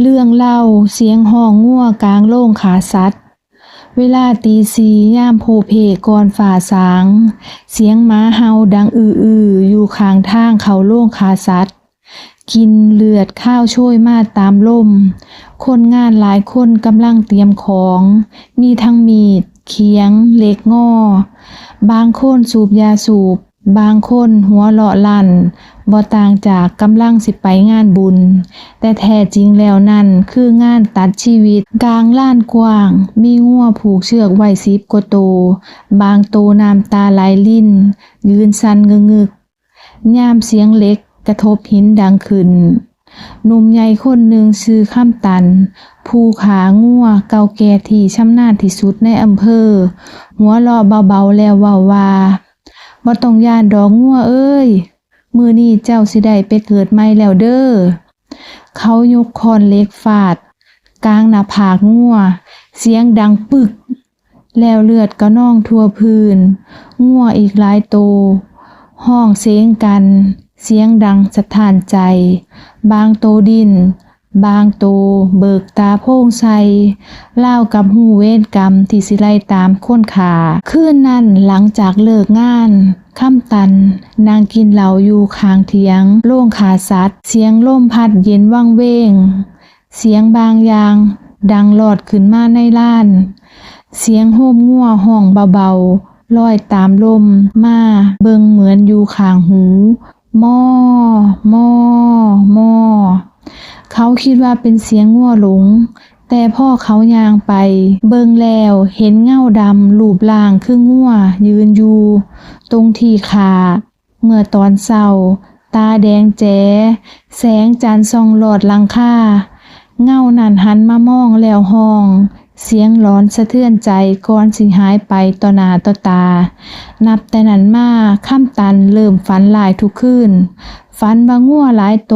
เรื่องเล่าเสียงห้องงัวกลางโล่งขาสัตว์ เวลาตีสีย่ามโพเพก่อนฝ่าสาง เสียงหม้าเห่าดังอืออืออยู่ข้างทางเขาโล่งขาสัตว์ กินเลือดข้าวช่วยมาตามลม คนงานหลายคนกำลังเตรียมของ มีทั้งมีดเขียงเหล็กงอ บางคนสูบยาสูบ บางคนหัวเลาะลั่นบ่ต่างจากกำลังสิไปงานบุญ แต่แท้จริงแล้วนั่นคืองานตัดชีวิต กลางล้านกว้าง มีงัวผูกเชือกไว้สิบกว่าโต บางโตน้ำตาไหลลิ่นยืนสั่นงึงึกยามเสียงเล็กกระทบหินดังขึ้นหนุ่มใหญ่คนหนึ่งชื่อข้ามตันผู้ขางัวเก่าแก่ที่ชำนาญที่สุดในอำเภอ หัวเราะเบาๆแล้วว่าว่า บ่ต้องย่านดอกงัวเอ้ย มือนี้เจ้าสิได้ไปเกิดใหม่แล้วเด้อ เขายกคอนเล็กฟาด กลางหน้าผากงัว เสียงดังปึก แล้วเลือดก็นองทั่วพื้น งัวอีกหลายโต ห้องเสียงกัน เสียงดังสะท้านใจ บางโตดิน บางโตเบิกตาโพ่งใสเล่ากับหูเวรกรรมที่สิไลตามค้นขาคืนนั้นหลังจากเลิกงานค่ำตัน นางกินเหล้าอยู่ข้างเถียง โล่งขาสัตว์เสียงลมพัดเย็นว่างเวง เสียงบางอย่าง ดังหลอดขึ้นมาในล้าน เสียงโฮมงัวห้องเบาๆลอยตามลมมาเบิงเหมือนอยู่ขางหู มอ คิดว่าเป็นเสียงงัวหลง แต่พ่อเขาย่างไป เบิงแล้วเห็นเงาดำรูปร่างคืองัวยืนอยู่ ตรงที่ขาเมื่อตอนเศร้า ตาแดงแจ๋แสงจันทร์ส่องหลอดลังค่า เงานั่นหันมามองแล้วห้องเสียงร้อนสะเทือนใจก่อนสิหายไปต่อหน้าต่อตา นับแต่นั้นมาข้ามตันเริ่มฝันหลายทุกคืนฝันว่างัวหลายโต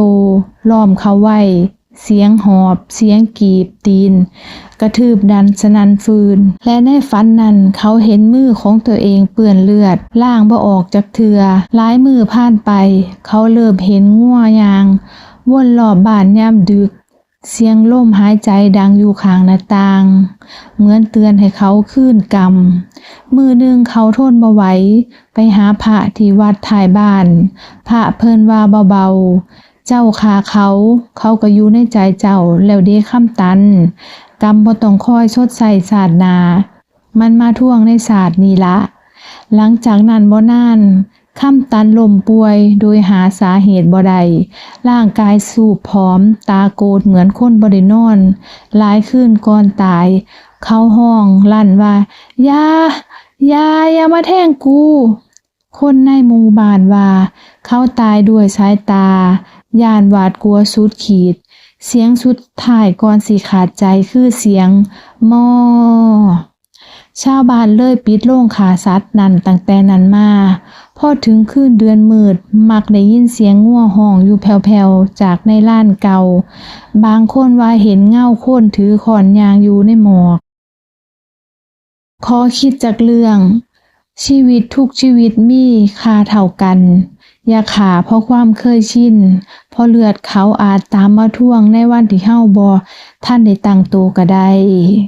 ล้อมเขาไว้ เสียงหอบ เสียงกีบตีน กระทืบดันสนันฟืน และในฝันนั้นเขาเห็นมือของตัวเองเปื้อนเลือดล่างบ่ออกจากเถือหลายมือผ่านไป เขาเริ่มเห็นงัวยางวนรอบบ้านย่ำดึก เสียงลมหายใจดังอยู่ข้างหน้าต่าง เหมือนเตือนให้เขาขึ้นกรรม มือหนึ่งเขาทนบ่ไหวไปหาพระที่วัดถ่ายบ้าน พระเพิ่นว่าเบาๆ เจ้าขาเขา เขาก็อยู่ในใจเจ้าแล้วเด้คำตัน กรรมบ่ต้องคอยชดใส่ศาสนา มันมาท่วงในศาสตร์นี้ละ หลังจากนั้นบ่นานคำตันลมป่วยโดยหาสาเหตุบ่ได้ร่างกายสูบผอม ตาโกดเหมือนคนบ่ได้นอนหลายคืนก่อนตาย เขาห้องลั่นว่ายายาอย่ามาแทงกู คนในหมู่บ้านว่า เขาตายด้วยสายตา ย่านหวาดกลัวสุดขีด เสียงสุดท้ายก่อนสิขาดใจคือเสียงมอชาวบ้านเลยปิดโรงขาสัตว์นั่นตั้งแต่นั้นมาพอถึงคืนเดือนมืด มักได้ยินเสียงงัวห้องอยู่แผ่วๆ จากในล้านเก่า บางคนว่าเห็นเงาคนถือขอนยางอยู่ในหมอกขอคิดจากเรื่อง ชีวิตทุกชีวิตมีค่าเท่ากัน อย่าขาเพราะความเคยชิน เพราะเลือดเขาอาจตามมาท่วงในวันที่เฮาบอท่านได้ตั้งตัวก็ได้